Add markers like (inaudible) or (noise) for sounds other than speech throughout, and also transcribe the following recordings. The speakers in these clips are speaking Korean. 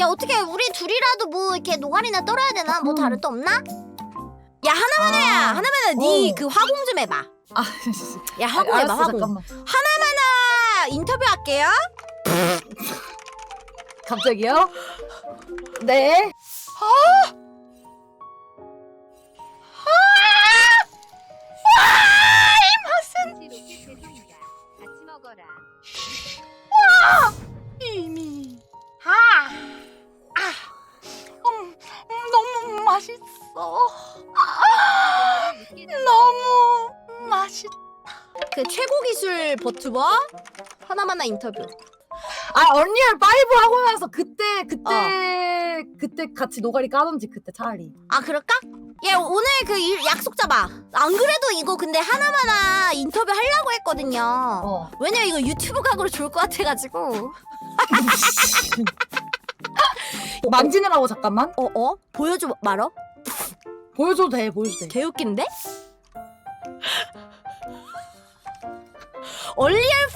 야 어떻게 우리 둘이라도 뭐 이렇게 노가리나 떨어야 되나? 뭐 음. 다른 또 없나? 야 하나만해야 아. 하나만해 네 어. 그 화공 좀 해봐. 아, 야 화공 해봐 알았어, 화공. 잠깐만. 하나만아 인터뷰 할게요. 갑자기요? 네. 맛있. 그 최고 기술 버튜버 하나만아 인터뷰. 아 언리얼 5 하고 나서 그때 그때 그때 같이 노가리 까던지 그때 차라리. 아 그럴까? 야 오늘 그 일- 약속 잡아. 안 그래도 이거 근데 하나만아 인터뷰 하려고 했거든요. 어. 왜냐면 이거 유튜브 각으로 좋을 것 같아가지고. (laughs) 만지느라고 잠깐만. 어 어? 보여줘 말어? 보여줘도 돼, 보여줘도 돼. 개웃긴데? 얼리얼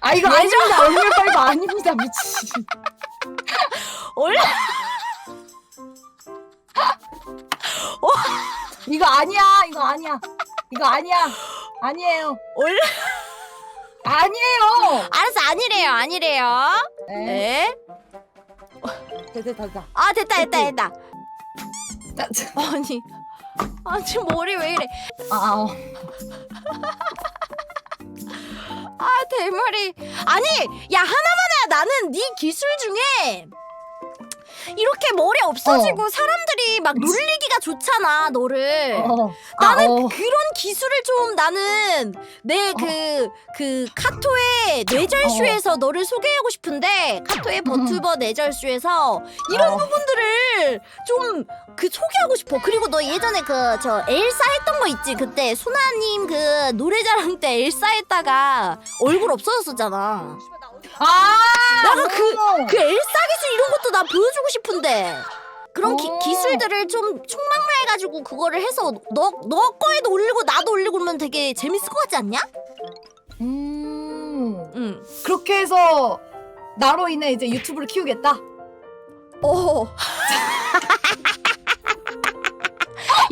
5아 이거 예전- 아닙니다. 언리얼 5 아닙니다, 미친. 얼 (laughs) 이거 아니야, 이거 아니야, 이거 아니야, 아니에요, 얼 아니에요. 알았어 아니래요 아니래요. 네, 네. 됐다, 됐다. 아 됐다 됐다 됐다. 아니 아 지금 머리 왜 이래? 아, 아, 어. 아 대머리. 아니 야 하나만야 나는 네 기술 중에 이렇게 머리 없어지고 사람들이 막 놀리기가 좋잖아 너를 어. 나는 아, 어. 그런 기술을 좀 나는 내 그 그 카토의 뇌절쇼에서 너를 소개하고 싶은데 카토의 버튜버 뇌절쇼에서 이런 어. 부분들을 좀 그 소개하고 싶어. 그리고 너 예전에 그 저 엘사 했던 거 있지? 그때 소나님 그 노래자랑 때 엘사 했다가 얼굴 없어졌었잖아. 아, 나가 그. 그 엘사 기술 이런 것도 나 보여주고 싶은데 그런 기, 어. 기술들을 좀 총망라해가지고 그거를 해서 너 너 거에도 올리고 나도 올리고 그러면 되게 재밌을 것 같지 않냐? 음, 응. 그렇게 해서 나로 인해 이제 유튜브를 키우겠다. 어. (laughs)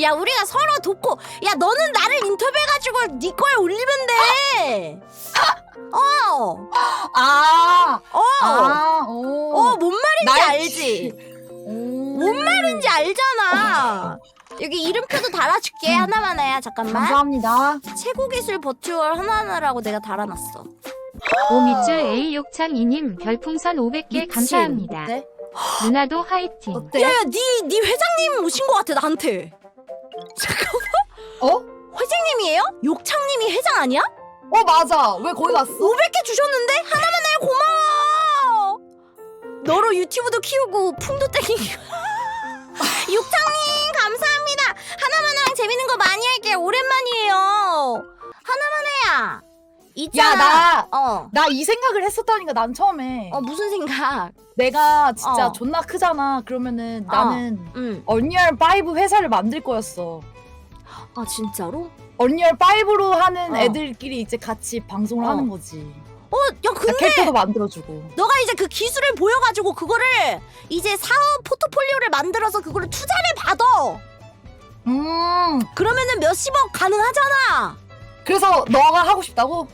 야 우리가 서로 돕고 야 너는 나를 인터뷰해가지고 네 거에 올리면 돼. 어. 아, 어. 아, 오. 어, 뭔 말인지 날- 알지? 오. 뭔 말인지 알잖아. 여기 이름표도 달아줄게 음. 하나만 해야 잠깐만. 감사합니다. 최고 기술 버추얼 하나하나라고 내가 달아놨어. 오미츠 A 욕창이님 별풍선 500개 미친. 감사합니다. 어때? 누나도 화이팅. 어때? 야야, 네, 네 회장님 오신 것 같아 나한테. 잠깐만, 어? 회장님이에요? 욕창님이 회장 아니야? 어 맞아. 왜 거기 갔어? 500개 주셨는데 하나만 해요 고마워. 너로 유튜브도 키우고 풍도 땡기고. (laughs) 육장님 감사합니다. 하나만랑 재밌는 거 많이 할게요. 오랜만이에요. 하나만 해야. 있잖아. 야, 나- 어. 나 이 생각을 했었다니까 난 처음에 어 무슨 생각? 내가 진짜 어. 존나 크잖아 그러면은 어. 나는 응. 언리얼 5 회사를 만들 거였어 아 진짜로? 언리얼 5로 하는 어. 애들끼리 이제 같이 방송을 어. 하는 거지 어, 야나 근데 캐릭터도 만들어주고 너가 이제 그 기술을 보여가지고 그거를 이제 사업 포트폴리오를 만들어서 그거를 투자를 받아. 음 그러면은 몇십억 가능하잖아. 그래서 너가 하고 싶다고?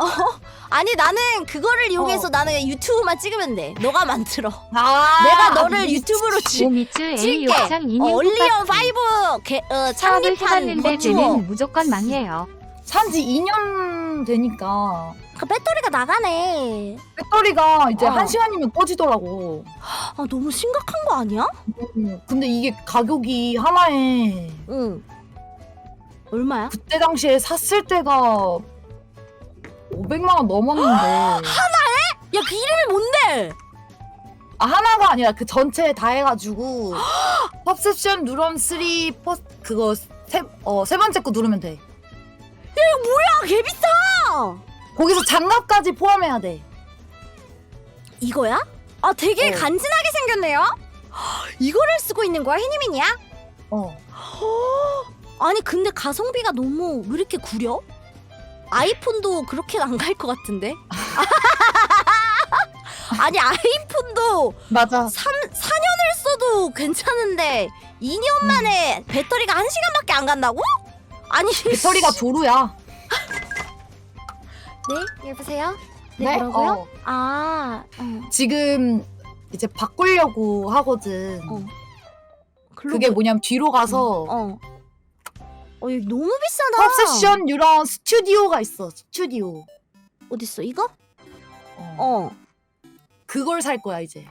어? 아니 나는 그거를 이용해서 어. 나는 유튜브만 찍으면 돼. 너가 만들어. 아 내가 너를 이- 유튜브로 지, 오미츠 A 찍게. 어, 얼리언 똑같이. 5 개, 어, 사업을 창립한 해봤는데 버추어. 쟤는 무조건 망해요. 산지 2년 되니까 그 배터리가 나가네. 배터리가 이제 어. 한 시간이면 꺼지더라고 아 너무 심각한 거 아니야? 음, 근데 이게 가격이 하나에 응. 얼마야? 그때 당시에 샀을 때가 500만 원 넘었는데 야 그 이름이 뭔데? 아 하나가 아니라 그 전체 다 해가지고 (gasps) 퍼셉션 누런 3퍼 그거 세 어 세 번째 거 누르면 돼야개 비싸. 거기서 장갑까지 포함해야 돼 이거야? 아 되게 어. 간지나게 생겼네요. (gasps) 이거를 쓰고 있는 거야 희니민이야? 어. (gasps) 아니 근데 가성비가 너무 왜 이렇게 구려? 아이폰도 그렇게 안 갈 것 같은데? (laughs) 아니 아이폰도 맞아 3 4년을 써도 괜찮은데 2년 만에 배터리가 1시간밖에 안 간다고? 아니 (laughs) 배터리가 조루야 네 여보세요 네, 뭐라고요? 어. 아 어. 지금 이제 바꾸려고 하거든 어. 그게 뭐냐면 뒤로 가서 어. 어, 이거 너무 비싸다. 팝세션 이런 스튜디오가 있어 스튜디오 어딨어? 이거? 어. 어. 그걸 살 거야 이제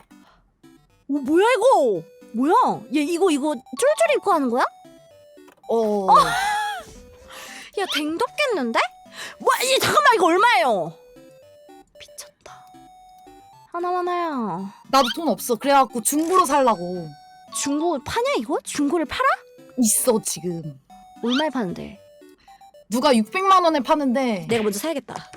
오, 뭐야 이거? 뭐야? 얘 이거 이거 쫄쫄이 입고 하는 거야? 어. (laughs) 야, 댕덥겠는데? 뭐, 이 잠깐만 이거 얼마예요? 미쳤다. 하나하나야. 나도 돈 없어 그래갖고 중고로 살라고 중고 파냐 이거? 중고를 팔아? 있어 지금 얼마에 파는데? 누가 600만 원에 파는데. 내가 먼저 사야겠다. (laughs)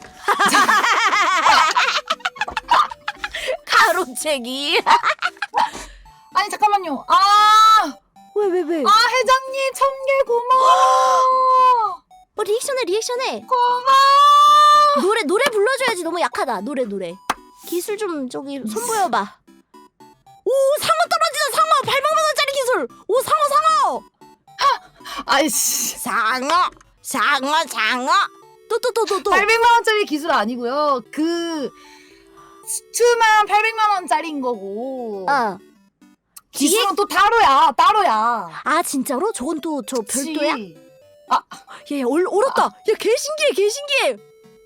가로채기. (laughs) 아니 잠깐만요. 아, 왜왜 왜? 아 회장님 천 개 고마워. 어, 리액션해 리액션해. 고마워. 노래 노래 불러줘야지 너무 약하다. 노래 노래. 기술 좀 저기 선보여봐. 오 상어 떨어지다 상어! 800만 원짜리 기술! 오 상어 상어 아이씨 상어 상어 상어 또 또 또 또 또 800만 원짜리 기술 아니고요 그 스투만 800만 원짜리인 거고 어. 기술은 또 따로야 따로야 아 진짜로? 저건 또 저 그치. 별도야? 얘 얼, 얼었다 야 개신기해 개신기해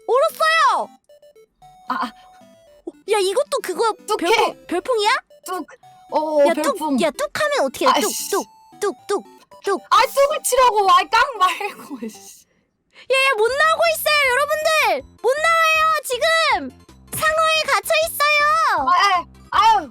얼었어요 아, 아. 어, 야 이것도 그거. 별풍, 별풍이야? 어야 별풍 뚝, 야 뚝하면 어떻게 해? 아이씨. 뚝뚝뚝뚝 아 뚝을 치라고 와깡 말고 (laughs) 씨. 얘못 나오고 있어요 여러분들. 못 나와요 지금. 상어에 갇혀 있어요. 아, 아유.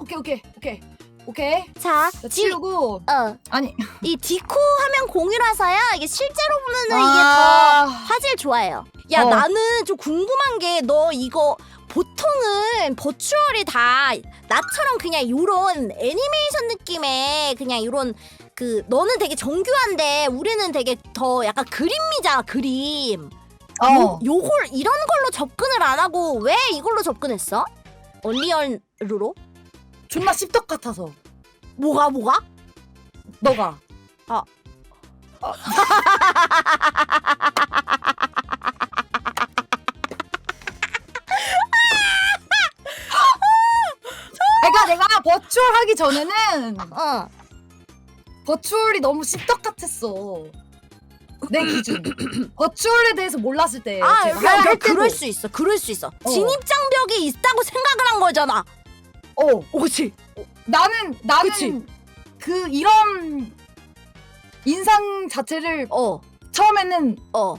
오케이 오케이 오케이. 오케이. 자 자, 지금 치우고. 어이 아니. 디코 화면 공유라서요. 이게 실제로 보면은 이게 더 아, 화질 좋아요. 야 어. 나는 좀 궁금한 게 너 이거 보통은 버추얼이 다 나처럼 그냥 요런 애니메이션 느낌의 그냥 요런 그 너는 되게 정교한데 우리는 되게 더 약간 그림미잖아 그림 어. 요, 요걸 이런 걸로 접근을 안 하고 왜 이걸로 접근했어? 얼리언으로? 존나 씹덕 같아서 뭐가 뭐가? 너가 아. 어. 그러니까 내가 버추얼 하기 전에는 어. 버추얼이 너무 씹덕 같았어. 내 기준. (clears throat) 버추얼에 대해서 몰랐을 때. 아, 제가 야, 야, 할 때도. 그럴 수 있어. 그럴 수 있어. 어. 진입장벽이 있다고 생각을 한 거잖아. 어, 오지. 나는 나는 그치. 그 이런 인상 자체를 어. 처음에는 어.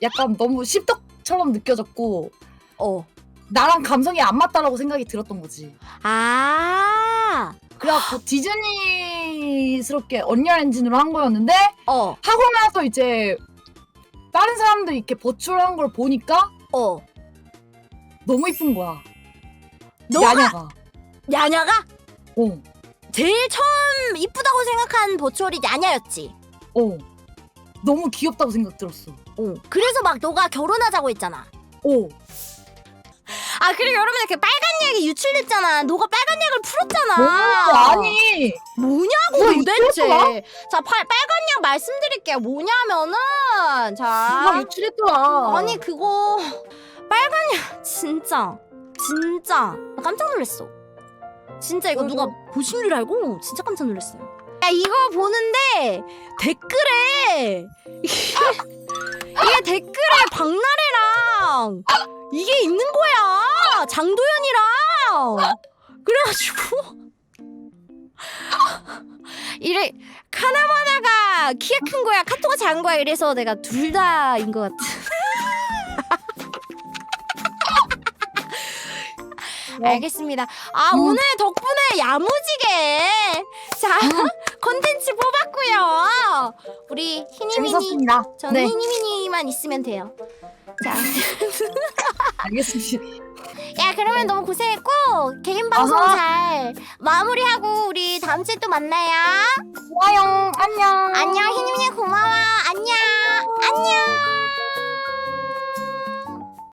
약간 너무 씹덕처럼 느껴졌고 어. 나랑 감성이 안 맞다라고 생각이 들었던 거지. 아. 그래갖고 디즈니 스럽게 언리얼 엔진으로 한 거였는데 어. 하고 나서 이제 다른 사람들 이렇게 버추얼한 걸 보니까 어. 너무 이쁜 거야. 너가 야냐가. 야냐가 어, 제일 처음 이쁘다고 생각한 버추얼이 야냐였지. 어. 너무 귀엽다고 생각 들었어. 어. 그래서 막 너가 결혼하자고 했잖아. 어. 아 그리고 여러분들 그 빨간 약이 유출됐잖아. 너가 빨간 약을 풀었잖아. 어, 아니. 뭐냐고 그거 도대체. 자 빨, 빨간 약 말씀드릴게요. 뭐냐면은 자. 누가 유출했더라. 아니 그거 빨간 약 진짜 진짜 나 깜짝 놀랐어. 진짜 이거 누가 보신 줄 알고 진짜 깜짝 놀랐어요. 야 이거 보는데 댓글에 (laughs) 이게 댓글에 박나래랑 이게 있는 거야 장도연이랑 그래가지고 이래 카나마나가 키가 큰 거야 카토가 작은 거야 이래서 내가 둘 다인 것 같아. 알겠습니다. 아 음. 오늘 덕분에 야무지게 자 컨텐츠 뽑았고요. 우리 희니미니 재밌었습니다. 저는 네, 희니미니만 있으면 돼요. 자, 알겠습니다. 야 그러면 너무 고생했고 개인 방송 어허. 잘 마무리하고 우리 다음 주에 또 만나요. 좋아요. 안녕. 안녕 희니미니 고마워. 안녕. 안녕.